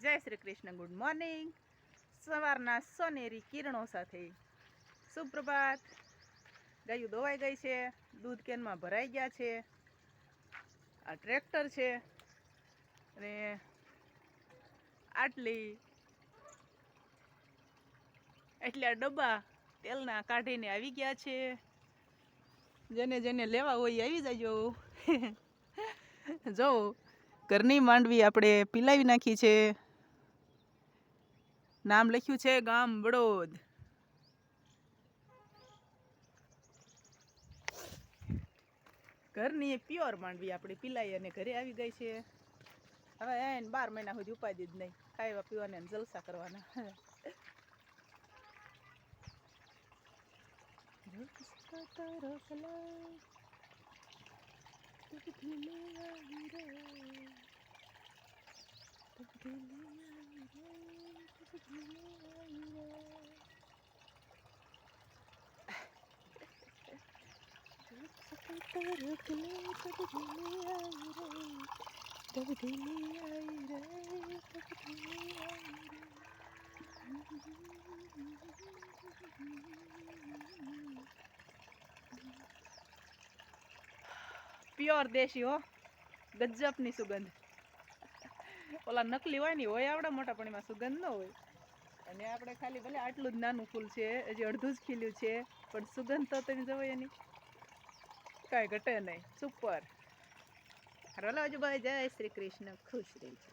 જય Shri Krishna, good morning. સવારના સોનેરી કિરણો સાથે સુપ્રભાત. ગાયું દોવાઈ ગઈ છે, દૂધ કેનમાં ભરાઈ ગયા છે. આ ટ્રેક્ટર છે અને આટલી એટલા ડબ્બા તેલના કાઢીને આવી ગયા છે. જેને જેને લેવા હોય આવી જજો. જો, ઘરની માંડવી આપણે પીલાવી નાખી છે. નામ લખ્યું છે ગામ વડોદ. ઘરની પ્યોર માંડવી આપણી પીલાઈ અને ઘરે આવી ગઈ છે. હવે એને બાર મહિના સુધી ઉપાધિ જ નહીં. ખાવા પીવાના જલસા કરવાના. प्योर देशी हो गजब अपनी सुगंध। ઓલા નકલી હોય ને હોય, આવડા મોટા પણ એમાં સુગંધ ન હોય. અને આપણે ખાલી ભલે આટલું જ નાનું ફૂલ છે, હજી અડધું જ ખીલ્યું છે, પણ સુગંધ તો તમે જવો એની કાંઈ ઘટે નહીં. સુપર. હલો ભાઈ જય શ્રી કૃષ્ણ. ખુશ રહી છે